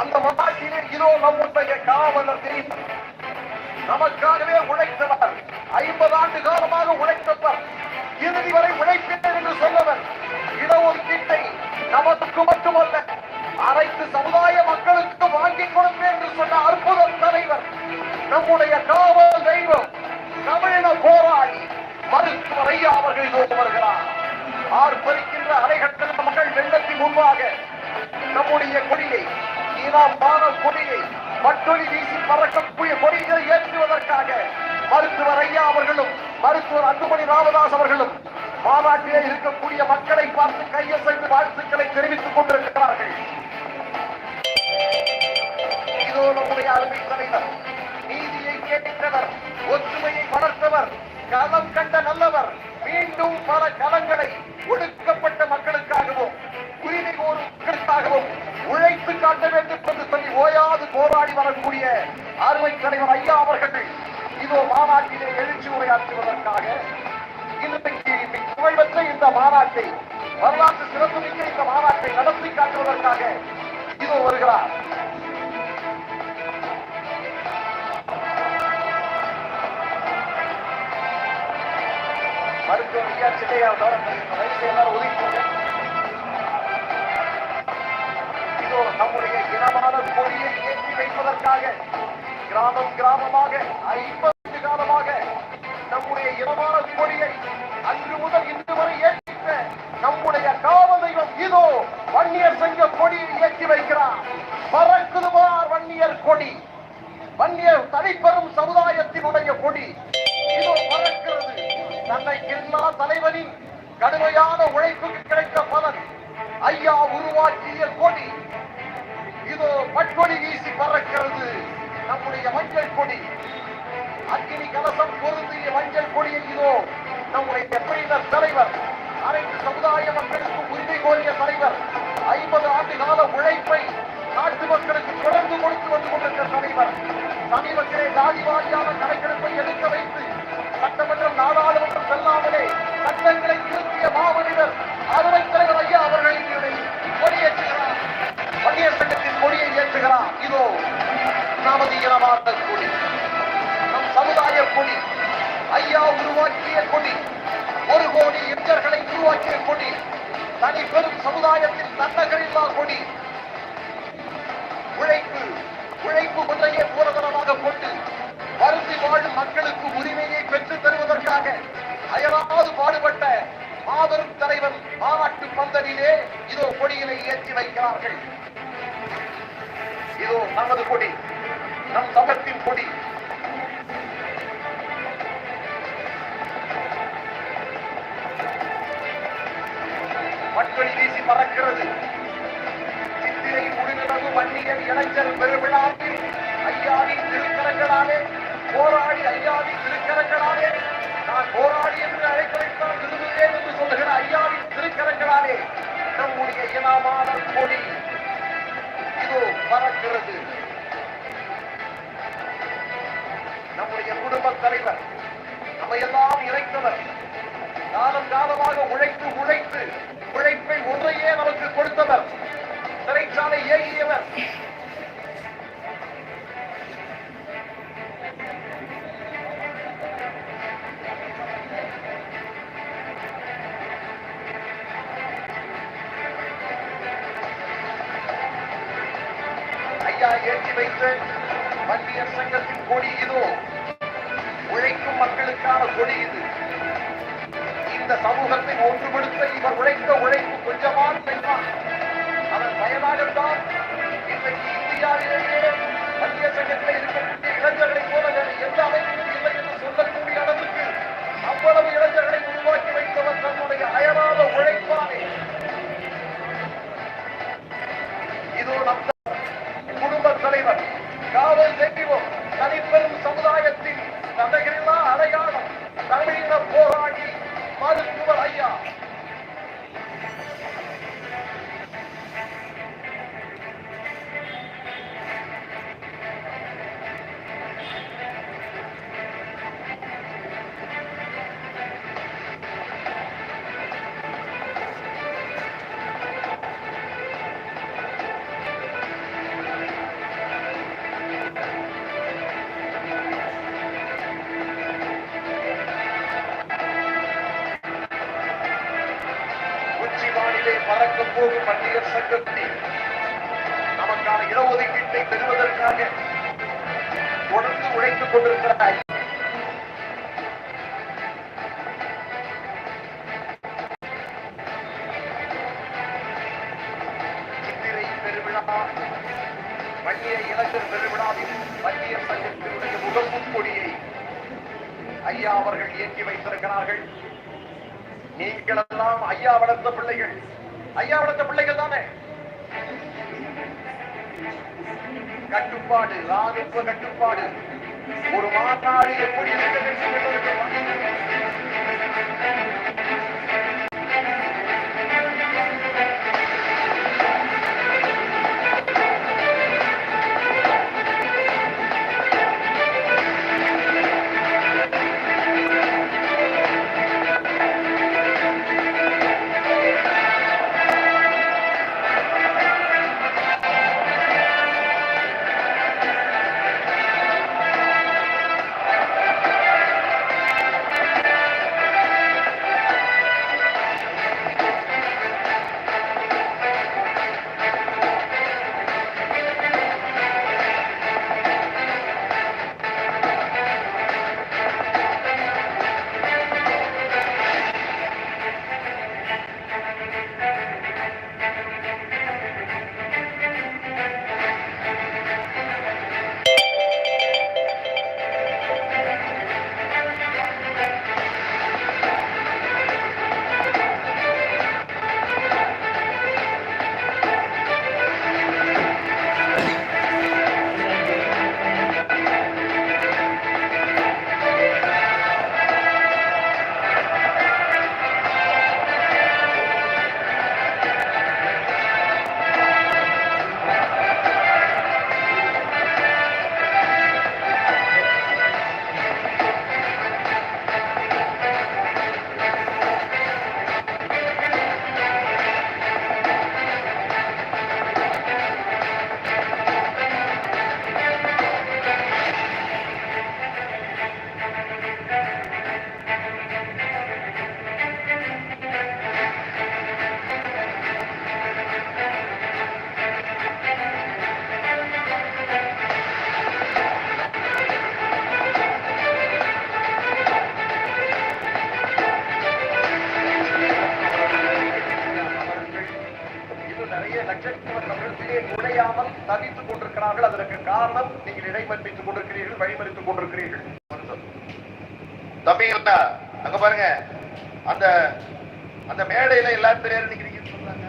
அந்த மாநாட்டிலே இதோ நம்முடைய காவலர் தெரியும் நமக்காகவே உழைத்தவர். ஐம்பது ஆண்டு காலமாக உழைத்தவர். இறுதி வரை உழைப்பினர் என்று சொன்னவர் இடஒதுக்கீட்டை நமக்கு மட்டுமல்ல அனைத்து சமுதாய மக்களுக்கு வாங்கி கொடுப்பேன் என்று சொன்ன அற்புத தலைவர். நம்முடைய காவல் தெய்வம் தமிழின போராளி மருத்துவர் ஐயா அவர்கள் இதோ வருகிறார் ஆர்ப்பரிக்கின்ற அரைகட்ட மக்கள் வெள்ளத்தின் முன்பாக நம்முடைய கொடியை ஈனாமான கொடியை மட்டொலி வீசி பறக்கக்கூடிய கொடிகளை ஏற்றுவதற்காக மருத்துவர் ஐயா அவர்களும் மருத்துவர் அன்புமணி ராமதாஸ் அவர்களும் மாநாட்டிலே இருக்கக்கூடிய மக்களை பார்த்து கையசைந்து வாழ்த்துக்களை தெரிவித்துக் கொண்டிருக்கிறார்கள். இதோ நம்முடைய அருமை தலைவர் நீதியை கேட்டவர் ஒற்றுமையை வளர்த்தவர் களம் கண்ட நல்லவர் மீண்டும் பல களங்களை ஒடுக்க ஓயாது போராடி வரக்கூடிய அருமை தலைவர் ஐயா அவர்கள் இதோ மாநாட்டிலே எழுச்சி உரையாற்றுவதற்காக இன்றைக்கு புகழ்பெற்ற இந்த மாநாட்டை வரலாற்று சிறப்புமிக்க இந்த மாநாட்டை நடத்தி காட்டுவதற்காக இதோ வருகிறார். மருத்துவர் ஐயா தவிர வயசு எல்லாரும் ஒதுக்கி நம்முடைய இனமான கொடியை ஏற்றி வைப்பதற்காக கிராமம் கிராமமாக ஐம்பது காலமாக நம்முடைய இனமான கொடியை அன்று முதல் இன்று வரை ஏற்றிட்ட நம்முடைய காவல் தெய்வம் இதோ வன்னியர் சங்க கொடியை ஏற்றி வைக்கிறார். பறக்குதுவார் வன்னியர் கொடி. வன்னியர் தனிப்பெரும் சமுதாயத்தினுடைய கொடி. இதோ பறக்கிறது. தன்னை எல்லா தலைவனின் கடுமையான உழைப்புக்கு கிடைத்த பலன். ஐயா உருவாக்கிய கொடி. மஞ்சள் இதோ நம்முடைய பிரிவினர் தலைவர் அனைத்து சமுதாய மக்களுக்கு உரிமை கோரிய தலைவர் ஐம்பது ஆண்டு கால உழைப்பை நாட்டு மக்களுக்கு தொடர்ந்து கொடுத்து வந்து கொண்டிருக்கிற தலைவர் சமீபத்திலே ஜாதிவாரியான கணக்கெடுப்பை எடுக்க வைத்து சட்டமன்றம் நாடாளுமன்றம் செல்லாமலே சட்டங்களை திருத்திய மாமனிதர் அருமை தலைவர் ஐயா அவர்கள் இங்கே கொடியேற்றுகிறார். வன்னியர் சங்கத்தின் கொடியை ஏற்றுகிறார். இதோ நமது இனவார்த்த கொடி நம் சமுதாய கொடி ஐயா உருவாக்கிய கொடி. ஒரு கோடி இளைஞர்களை உருவாக்கிய கொடி. தனி பெரும் சமுதாயத்தின் தன்னகரில்லா கொடி. உழைப்பு உழைப்பு முறையை மூலதனமாக கொண்டு வருந்தி வாழும் மக்களுக்கு உரிமையை பெற்றுத் தருவதற்காக அயராது பாடுபட்ட மாபெரும் தலைவன் மாநாட்டு பந்தலிலே இதோ கொடியினை ஏற்றி வைக்கிறார்கள். இதோ நமது கொடி நம் சமத்தின் கொடி. மக்கள் வீசி பறக்கிறது. சித்திரை முடிநிலவு வன்னியர் இளைஞர் பெருவிழாவில் ஐயாவின் திருக்கரங்களாலே போராடி ஐயாவின் திருக்கரங்களாலே நான் போராடி என்று அழைப்பதைத்தான் விரும்புகிறேன் என்று சொல்லுகிற ஐயாவின் திருக்கரங்களாலே நம்முடைய இனமான கொடி இதோ பறக்கிறது. நம்முடைய குடும்ப தலைவர் நம்மையெல்லாம் இறைத்தவர் காலம் காலமாக உழை ஐயா ஏற்றி வைத்து வன்னியர் சங்கத்தின் கொடி இதோ. உழைக்கும் மக்களுக்கான கொடி இது. இந்த சமூகத்தை ஒன்றுபடுத்த இவர் உழைத்த உழைப்பு கொஞ்சமாக பெற்றார் அதன் பயனாகத்தான் இன்றைக்கு இந்தியாவிலேயே மத்திய சங்கத்தில் இருக்கக்கூடிய நடக்க போகும் பள்ளியர் சங்கத்தில் நமக்கான இடஒதுக்கீட்டை பெறுவதற்காக தொடர்ந்து உழைத்துக் கொண்டிருக்கிறார் சித்திரை பெருவிழா வன்னிய இளைஞர் பெருவிழாவில் வன்னிய சங்கத்தினுடைய முகப்பு கொடியை ஐயா அவர்கள் இயக்கி வைத்திருக்கிறார்கள். நீங்களெல்லாம் ஐயா வளர்ந்த பிள்ளைகள். ஐயா வளர்த்த பிள்ளைகள் தானே? கட்டுப்பாடு ராணுவ கட்டுப்பாடு. ஒரு மாநாடு எப்படி அறியாமல் தவித்துக் கொண்டிருக்கிறார்கள். அதற்கு காரணம் நீங்கள் இடைமறித்துக் கொண்டிருக்கிறீர்கள் வழிமறித்துக் கொண்டிருக்கிறீர்கள். தம்பிங்களா அங்க பாருங்க. அந்த அந்த மேடையில எல்லாரும் நிக்கிறீங்கன்னு சொன்னாங்க